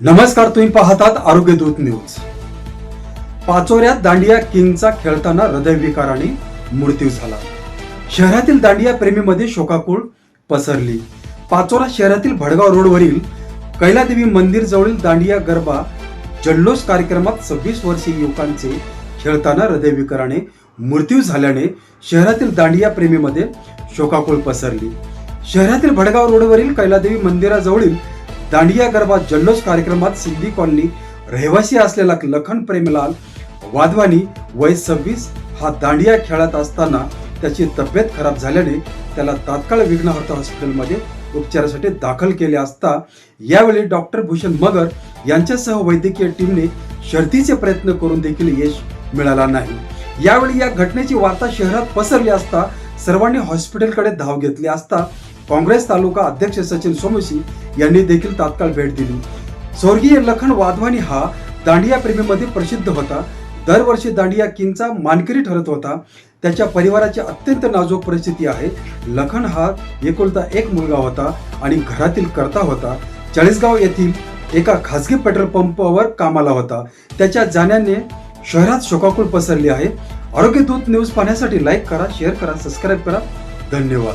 नमस्कार तुम्ही पाहतात आरोग्य दूत न्यूज. पाचोऱ्यात दांडिया किंगचा खेळताना हृदयविकाराने मृत्यू झाला. शहरातील दांडिया प्रेमीमध्ये शोकाकुळ पसरली. पाचोरा शहरातील भडगाव रोडवरील कैलादेवी मंदिर जवळील दांडिया गरबा जल्लोष कार्यक्रमात सव्वीस वर्षीय युवकांचे खेळताना हृदयविकाराने मृत्यू झाल्याने शहरातील दांडिया प्रेमीमध्ये शोकाकुळ पसरली. शहरातील भडगाव रोडवरील कैलादेवी मंदिराजवळील दांडिया गरबा जल्लोष कार्यक्रमात सिद्धी कॉलनी रहिवासी असलेला लखन प्रेमलाल वाधवानी वय सव्वीस हा दांडिया खेळत असताना त्याची तब्येत खराब झाल्याने त्याला तात्काळ विघ्नहर्त हॉस्पिटलमध्ये उपचारासाठी दाखल केले असता यावेळी डॉक्टर भूषण मगर यांच्यासह वैद्यकीय टीमने शर्थीचे प्रयत्न करून देखील यश मिळाला नाही. यावेळी या घटनेची वार्ता शहरात पसरली असता सर्वांनी हॉस्पिटलकडे धाव घेतली असता काँग्रेस तालुका अध्यक्ष सचिन सोमशी यांनी देखील तात्काळ भेट दिली. स्वर्गीय लखन वाधवानी हा दांडिया प्रेमीमध्ये प्रसिद्ध होता. दरवर्षी दांडिया किंगचा मानकरी ठरत होता. त्याच्या परिवाराची अत्यंत नाजूक परिस्थिती आहे. लखन हा एकुलता एक मुलगा होता आणि घरातील करता होता. चाळीसगाव येथील एका खासगी पेट्रोल पंपावर कामाला होता. त्याच्या जाण्याने शहरात शोकाकुळ पसरली आहे. आरोग्य दूत न्यूज पाहण्यासाठी लाईक करा शेअर करा सबस्क्राईब करा. धन्यवाद.